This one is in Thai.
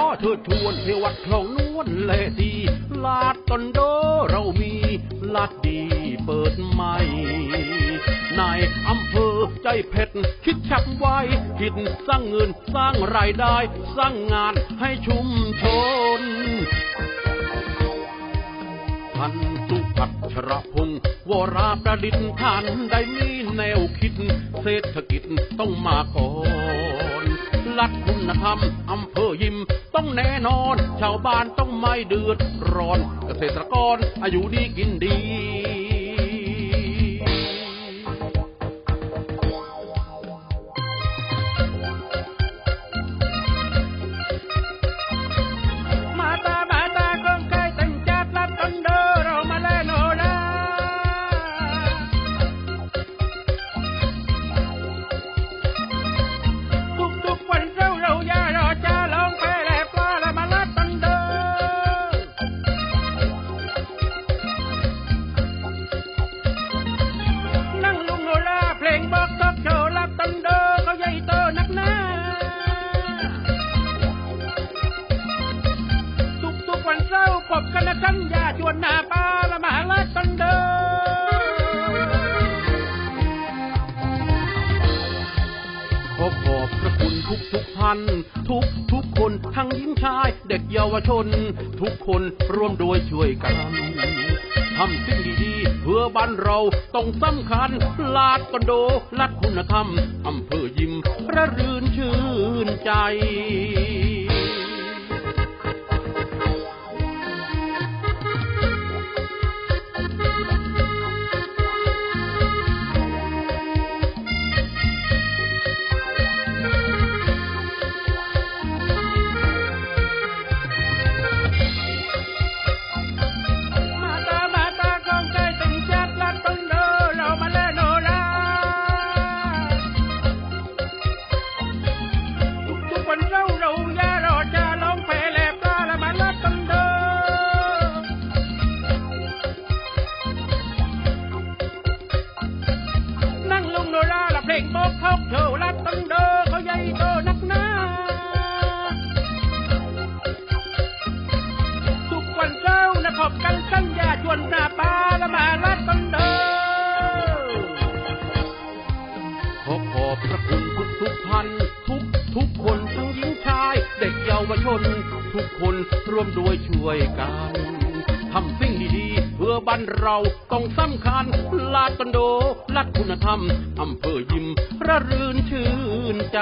ขอเถิดทวนเทวัดคลองนวลเลดีลาดตอนโดเรามีลาดดีเปิดใหม่ในอำเภอใจเพชรคิดชับไวคิดสร้างเงินสร้างรายได้ สร้างงานให้ชุมชนท่านสุพัชรพงศ์วราประดิษฐ์ท่านได้มีแนวคิด เศรษฐกิจต้องมาก่อน ลักคุณธรรมอำเภอยิมต้องแน่นอน ชาวบ้านต้องไม่เดือดร้อน เกษตรกรอายุดีกินดี กันอย่าชวนหน้าป้าละมาละตันเดอขอขอบพระคุณทุกทุกๆท่านทุกทุกคนทั้งหญิงชาย เด็กเยาวชน ทุกคนร่วมโดวยช่วยกันทำสิ่งดีๆเพื่อบ้านเราต้องสำคัญ ลาดกันโดลัดคุณธรรมอำเภอยิมระรื่นชื่นใจ ราละเพลงโบกเขาโชว์ลัดตึงเดอเขาใหญ่โตนักหนาทุกวันเสานะพบกันสัญญาชวนหน้าปลาละมาลัดกันเด้อขอขอบพระคุณทุกทุกๆท่านทุกทุกคนทั้งหญิงชาย เด็กเยาวชน ทุกคนร่วมด้วยช่วยกัน ทำสิ่งดีๆ เพื่อบ้านเราต้องสำคัญลาดกันโดลัดคุณธรรมอำเภอยิ้มระรื่นชื่นใจ